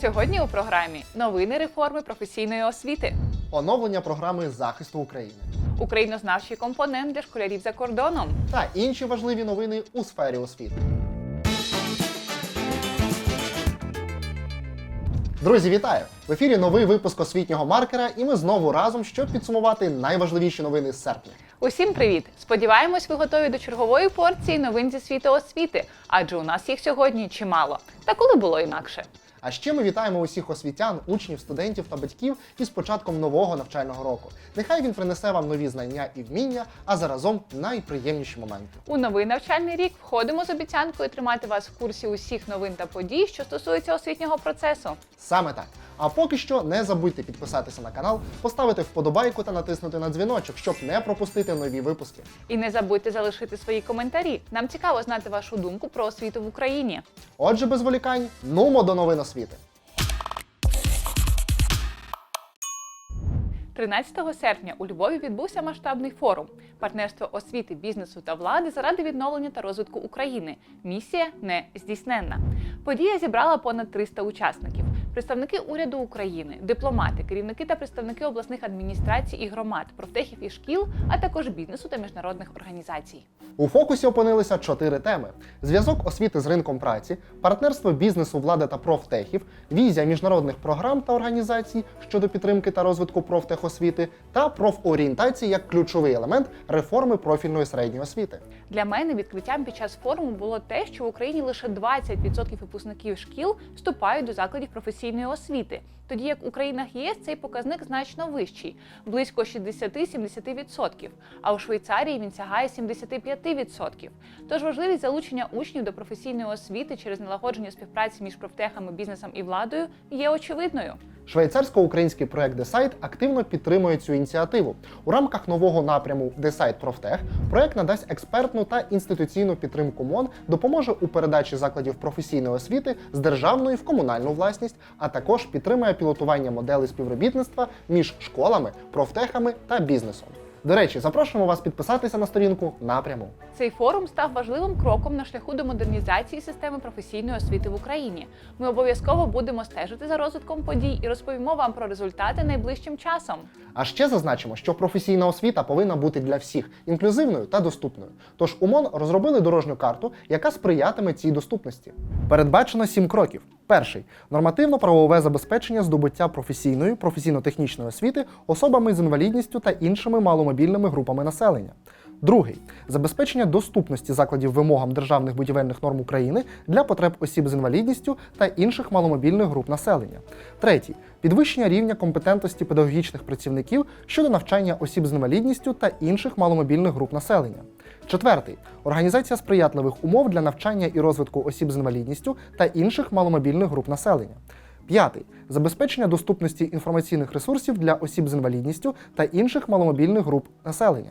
Сьогодні у програмі новини реформи професійної освіти, оновлення програми захисту України українознавчий компонент для школярів за кордоном, та інші важливі новини у сфері освіти. Друзі, вітаю! В ефірі новий випуск освітнього маркера, і ми знову разом, щоб підсумувати найважливіші новини з серпня. Усім привіт! Сподіваємось, ви готові до чергової порції новин зі світу освіти, адже у нас їх сьогодні чимало. Та коли було інакше. А ще ми вітаємо усіх освітян, учнів, студентів та батьків із початком нового навчального року. Нехай він принесе вам нові знання і вміння, а заразом найприємніші моменти. У новий навчальний рік входимо з обіцянкою тримати вас в курсі усіх новин та подій, що стосуються освітнього процесу. Саме так. А поки що не забудьте підписатися на канал, поставити вподобайку та натиснути на дзвіночок, щоб не пропустити нові випуски. І не забудьте залишити свої коментарі. Нам цікаво знати вашу думку про освіту в Україні. Отже, без волікань, нумо до новин освіти. 13 серпня у Львові відбувся масштабний форум партнерство освіти, бізнесу та влади заради відновлення та розвитку України. Місія не здійсненна. Подія зібрала понад 300 учасників. Представники уряду України, дипломати, керівники та представники обласних адміністрацій і громад, профтехів і шкіл, а також бізнесу та міжнародних організацій. У фокусі опинилися чотири теми: зв'язок освіти з ринком праці, партнерство бізнесу, влади та профтехів, візія міжнародних програм та організацій щодо підтримки та розвитку профтехосвіти та профорієнтації як ключовий елемент реформи профільної середньої освіти. Для мене відкриттям під час форуму було те, що в Україні лише 20% випускників шкіл вступають до закладів професійної освіти, тоді як у країнах ЄС цей показник значно вищий близько 60-70%, а у Швейцарії він сягає 75%. Тож важливість залучення учнів до професійної освіти через налагодження співпраці між профтехами, бізнесом і владою є очевидною. Швейцарсько-український проект Десайт активно підтримує цю ініціативу. У рамках нового напряму Десайт Профтех проект надасть експертну та інституційну підтримку МОН, допоможе у передачі закладів професійної освіти з державної в комунальну власність, а також підтримує пілотування моделей співробітництва між школами, профтехами та бізнесом. До речі, запрошуємо вас підписатися на сторінку напряму. Цей форум став важливим кроком на шляху до модернізації системи професійної освіти в Україні. Ми обов'язково будемо стежити за розвитком подій і розповімо вам про результати найближчим часом. А ще зазначимо, що професійна освіта повинна бути для всіх інклюзивною та доступною. Тож УМОН розробили дорожню карту, яка сприятиме цій доступності. Передбачено сім кроків. Перший нормативно-правове забезпечення здобуття професійної, професійно-технічної освіти особами з інвалідністю та іншими маломобільними групами населення. Другий забезпечення доступності закладів вимогам державних будівельних норм України для потреб осіб з інвалідністю та інших маломобільних груп населення. Третій підвищення рівня компетентності педагогічних працівників щодо навчання осіб з інвалідністю та інших маломобільних груп населення. Четвертий організація сприятливих умов для навчання і розвитку осіб з інвалідністю та інших маломобільних груп населення. П'ятий забезпечення доступності інформаційних ресурсів для осіб з інвалідністю та інших маломобільних груп населення.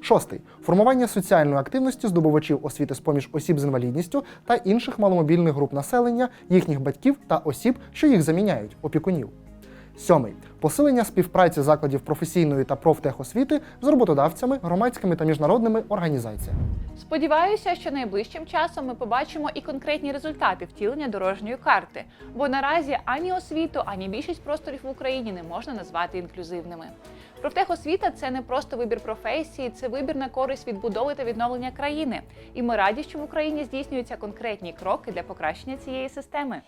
Шостий формування соціальної активності здобувачів освіти з поміж осіб з інвалідністю та інших маломобільних груп населення, їхніх батьків та осіб, що їх заміняють опікунів. Сьомий посилення співпраці закладів професійної та профтехосвіти з роботодавцями, громадськими та міжнародними організаціями. Сподіваюся, що найближчим часом ми побачимо і конкретні результати втілення дорожньої карти, бо наразі ані освіту, ані більшість просторів в Україні не можна назвати інклюзивними. Профтехосвіта це не просто вибір професії, це вибір на користь відбудови та відновлення країни. І ми раді, що в Україні здійснюються конкретні кроки для покращення цієї системи.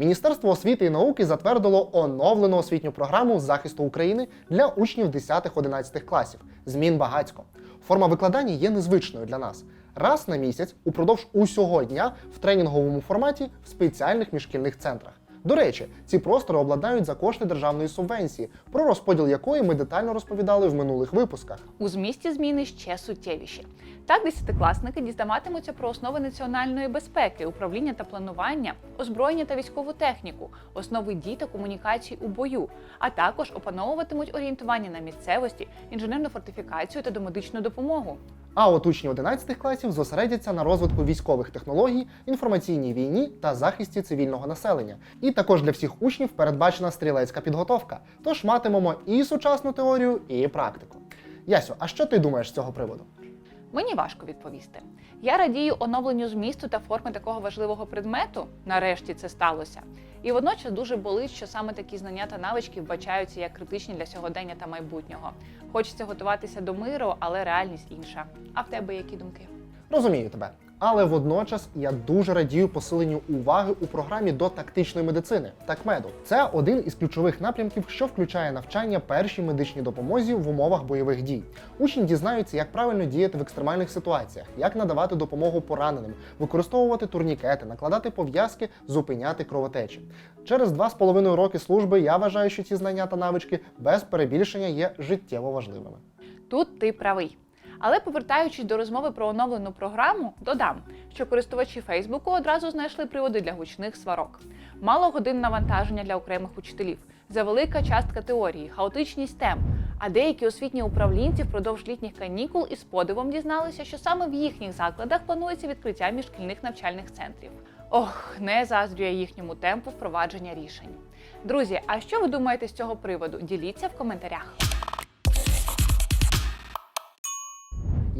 Міністерство освіти і науки затвердило оновлену освітню програму захисту України для учнів 10-11 класів. Змін багатько. Форма викладання є незвичною для нас. Раз на місяць упродовж усього дня в тренінговому форматі в спеціальних міжшкільних центрах. До речі, ці простори обладнають за кошти державної субвенції, про розподіл якої ми детально розповідали в минулих випусках. У змісті зміни ще суттєвіші. Так, десятикласники дізнаватимуться про основи національної безпеки, управління та планування, озброєння та військову техніку, основи дій та комунікацій у бою, а також опановуватимуть орієнтування на місцевості, інженерну фортифікацію та домедичну допомогу. А от учні 11 класів зосередяться на розвитку військових технологій, інформаційній війні та захисті цивільного населення. І також для всіх учнів передбачена стрілецька підготовка. Тож матимемо і сучасну теорію, і практику. Ясю, а що ти думаєш з цього приводу? Мені важко відповісти. Я радію оновленню змісту та форми такого важливого предмету. Нарешті це сталося. І водночас дуже болить, що саме такі знання та навички вбачаються як критичні для сьогодення та майбутнього. Хочеться готуватися до миру, але реальність інша. А в тебе які думки? Розумію тебе. Але водночас я дуже радію посиленню уваги у програмі до тактичної медицини такмеду. Це один із ключових напрямків, що включає навчання першій медичній допомозі в умовах бойових дій. Учні дізнаються, як правильно діяти в екстремальних ситуаціях, як надавати допомогу пораненим, використовувати турнікети, накладати пов'язки, зупиняти кровотечі. Через два з половиною роки служби я вважаю, що ці знання та навички без перебільшення є життєво важливими. Тут ти правий. Але повертаючись до розмови про оновлену програму, додам, що користувачі Фейсбуку одразу знайшли приводи для гучних сварок. Мало годин навантаження для окремих учителів, завелика частка теорії, хаотичність тем. А деякі освітні управлінці впродовж літніх канікул із подивом дізналися, що саме в їхніх закладах планується відкриття міжшкільних навчальних центрів. Ох, не заздрює їхньому темпу впровадження рішень. Друзі, а що ви думаєте з цього приводу? Діліться в коментарях.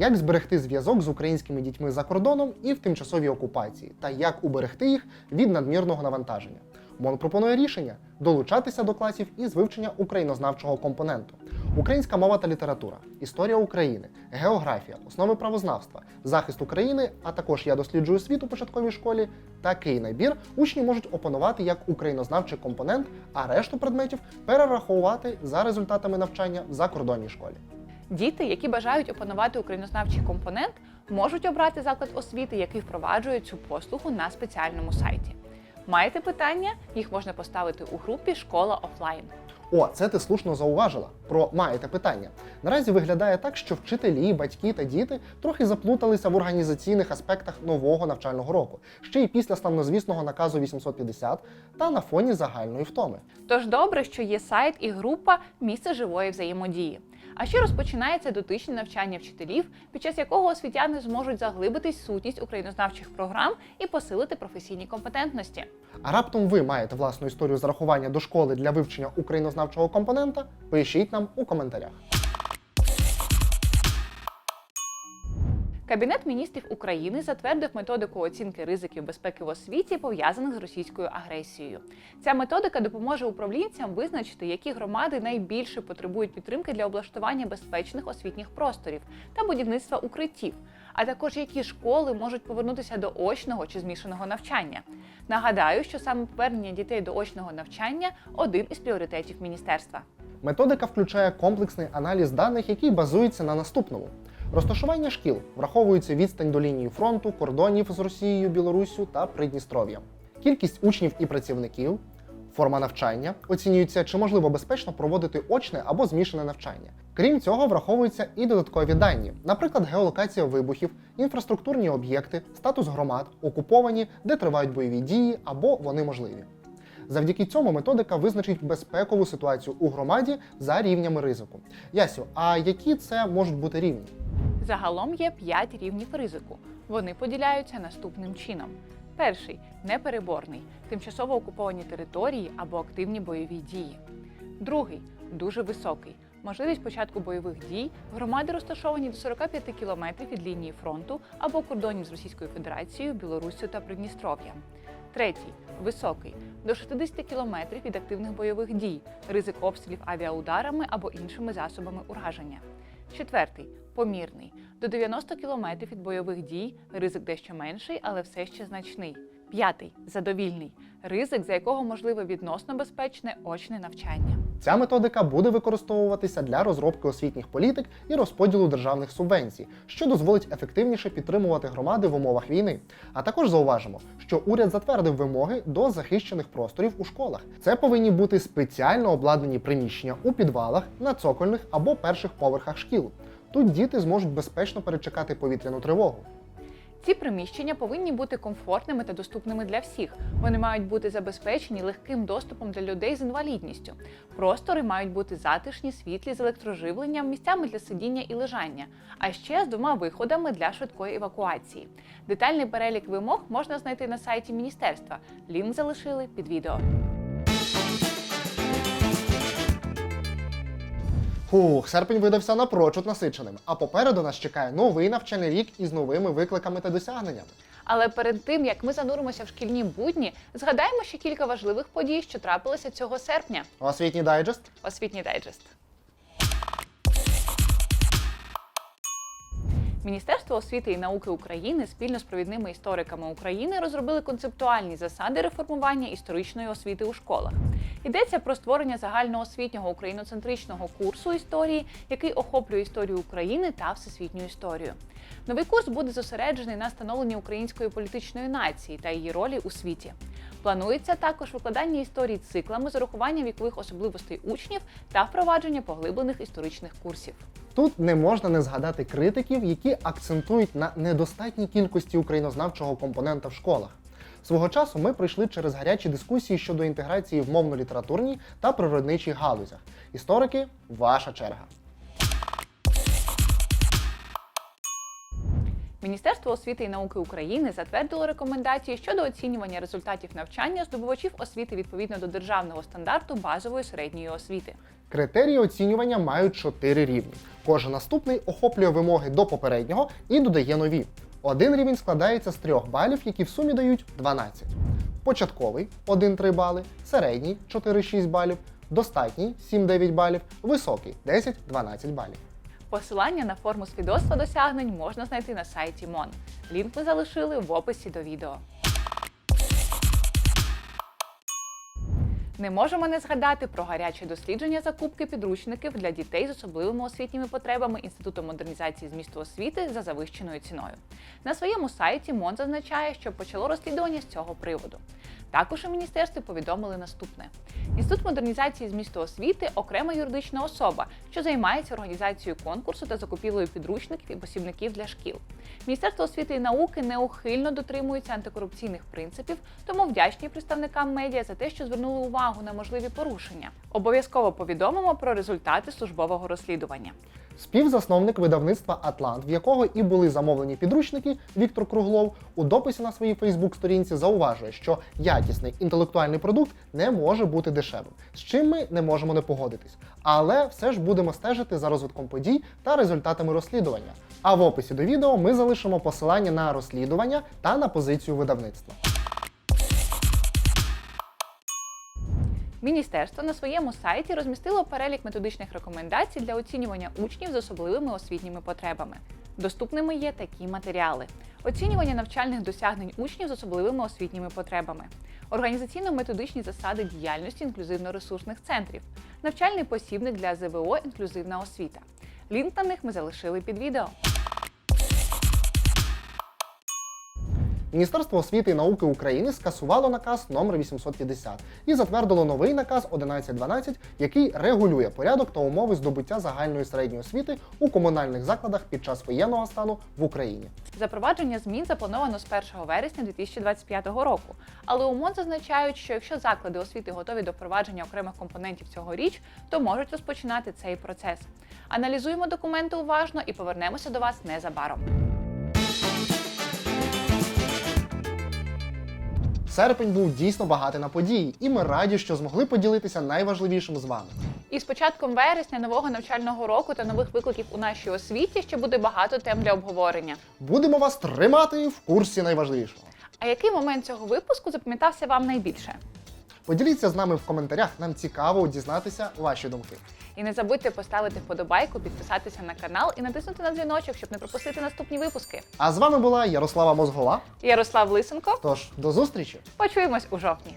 Як зберегти зв'язок з українськими дітьми за кордоном і в тимчасовій окупації, та як уберегти їх від надмірного навантаження? МОН пропонує рішення долучатися до класів із вивчення українознавчого компоненту. Українська мова та література, історія України, географія, основи правознавства, захист України, а також я досліджую світ у початковій школі. Такий набір учні можуть опанувати як українознавчий компонент, а решту предметів перераховувати за результатами навчання в закордонній школі. Діти, які бажають опанувати українознавчий компонент, можуть обрати заклад освіти, який впроваджує цю послугу на спеціальному сайті. Маєте питання? Їх можна поставити у групі Школа офлайн. О, це ти слушно зауважила про маєте питання. Наразі виглядає так, що вчителі, батьки та діти трохи заплуталися в організаційних аспектах нового навчального року, ще й після славнозвісного наказу 850 та на фоні загальної втоми. Тож добре, що є сайт і група місце живої взаємодії. А ще розпочинається дотичне навчання вчителів, під час якого освітяни зможуть заглибитись сутність українознавчих програм і посилити професійні компетентності. А раптом ви маєте власну історію зарахування до школи для вивчення українознавчого компонента? Пишіть нам у коментарях. Кабінет міністрів України затвердив методику оцінки ризиків безпеки в освіті, пов'язаних з російською агресією. Ця методика допоможе управлінцям визначити, які громади найбільше потребують підтримки для облаштування безпечних освітніх просторів та будівництва укриттів, а також які школи можуть повернутися до очного чи змішаного навчання. Нагадаю, що саме повернення дітей до очного навчання один із пріоритетів міністерства. Методика включає комплексний аналіз даних, який базується на наступному. Розташування шкіл враховується відстань до лінії фронту, кордонів з Росією, Білоруссю та Придністров'ям. Кількість учнів і працівників, форма навчання оцінюється, чи можливо безпечно проводити очне або змішане навчання. Крім цього, враховуються і додаткові дані, наприклад, геолокація вибухів, інфраструктурні об'єкти, статус громад, окуповані, де тривають бойові дії або вони можливі. Завдяки цьому методика визначить безпекову ситуацію у громаді за рівнями ризику. Ясю, а які це можуть бути рівні? Загалом є 5 рівнів ризику. Вони поділяються наступним чином: перший непереборний, тимчасово окуповані території або активні бойові дії. Другий дуже високий. Можливість початку бойових дій громади розташовані до 45 кілометрів від лінії фронту або кордонів з Російською Федерацією, Білоруссю та Придністров'ям. Третій високий до 60 кілометрів від активних бойових дій, ризик обстрілів авіаударами або іншими засобами ураження. Четвертий помірний до 90 кілометрів від бойових дій, ризик дещо менший, але все ще значний. П'ятий задовільний ризик, за якого можливе відносно безпечне очне навчання. Ця методика буде використовуватися для розробки освітніх політик і розподілу державних субвенцій, що дозволить ефективніше підтримувати громади в умовах війни. А також зауважимо, що уряд затвердив вимоги до захищених просторів у школах. Це повинні бути спеціально обладнані приміщення у підвалах, на цокольних або перших поверхах шкіл. Тут діти зможуть безпечно перечекати повітряну тривогу. Ці приміщення повинні бути комфортними та доступними для всіх. Вони мають бути забезпечені легким доступом для людей з інвалідністю. Простори мають бути затишні, світлі з електроживленням, місцями для сидіння і лежання, а ще з двома виходами для швидкої евакуації. Детальний перелік вимог можна знайти на сайті міністерства. Лінк залишили під відео. Фух, серпень видався напрочуд насиченим, а попереду нас чекає новий навчальний рік із новими викликами та досягненнями. Але перед тим як ми зануримося в шкільні будні, згадаємо ще кілька важливих подій, що трапилися цього серпня. Освітній дайджест. Освітній дайджест. Міністерство освіти і науки України спільно з провідними істориками України розробили концептуальні засади реформування історичної освіти у школах. Йдеться про створення загальноосвітнього україноцентричного курсу історії, який охоплює історію України та всесвітню історію. Новий курс буде зосереджений на становленні української політичної нації та її ролі у світі. Планується також викладання історії циклами з урахуванням вікових особливостей учнів та впровадження поглиблених історичних курсів. Тут не можна не згадати критиків, які акцентують на недостатній кількості українознавчого компонента в школах. Свого часу ми пройшли через гарячі дискусії щодо інтеграції в мовно-літературній та природничій галузях. Історики, ваша черга. Міністерство освіти і науки України затвердило рекомендації щодо оцінювання результатів навчання здобувачів освіти відповідно до державного стандарту базової середньої освіти. Критерії оцінювання мають чотири рівні. Кожен наступний охоплює вимоги до попереднього і додає нові. Один рівень складається з трьох балів, які в сумі дають 12. Початковий 1-3 бали, середній 4-6 балів, достатній 7-9 балів, високий 10-12 балів. Посилання на форму свідоцтва досягнень можна знайти на сайті МОН. Лінк ми залишили в описі до відео. Не можемо не згадати про гаряче дослідження закупки підручників для дітей з особливими освітніми потребами Інституту модернізації змісту освіти за завищеною ціною. На своєму сайті МОН зазначає, що почало розслідування з цього приводу. Також у міністерстві повідомили наступне: Інститут модернізації змісту освіти окрема юридична особа, що займається організацією конкурсу та закупівлею підручників і посібників для шкіл. Міністерство освіти і науки неухильно дотримується антикорупційних принципів, тому вдячні представникам медіа за те, що звернули увагу на можливі порушення. Обов'язково повідомимо про результати службового розслідування. Співзасновник видавництва Атлант, в якого і були замовлені підручники Віктор Круглов, у дописі на своїй Фейсбук-сторінці зауважує, що якісний інтелектуальний продукт не може бути дешевим, з чим ми не можемо не погодитись. Але все ж будемо стежити за розвитком подій та результатами розслідування. А в описі до відео ми залишимо посилання на розслідування та на позицію видавництва. Міністерство на своєму сайті розмістило перелік методичних рекомендацій для оцінювання учнів з особливими освітніми потребами. Доступними є такі матеріали: оцінювання навчальних досягнень учнів з особливими освітніми потребами, організаційно-методичні засади діяльності інклюзивно-ресурсних центрів, навчальний посібник для ЗВО Інклюзивна освіта. Лінк на них ми залишили під відео. Міністерство освіти і науки України скасувало наказ номер 850 і затвердило новий наказ 1112, який регулює порядок та умови здобуття загальної середньої освіти у комунальних закладах під час воєнного стану в Україні. Запровадження змін заплановано з 1 вересня 2025 року. Але у МОН зазначають, що якщо заклади освіти готові до впровадження окремих компонентів цьогоріч, то можуть розпочинати цей процес. Аналізуємо документи уважно і повернемося до вас незабаром. Серпень був дійсно багатий на події, і ми раді, що змогли поділитися найважливішим з вами. І з початком вересня нового навчального року та нових викликів у нашій освіті ще буде багато тем для обговорення. Будемо вас тримати в курсі найважливішого. А який момент цього випуску запам'ятався вам найбільше? Поділіться з нами в коментарях, нам цікаво дізнатися ваші думки. І не забудьте поставити вподобайку, підписатися на канал і натиснути на дзвіночок, щоб не пропустити наступні випуски. А з вами була Ярослава Мозгола, Ярослав Лисенко. Тож до зустрічі! Почуємось у жовтні.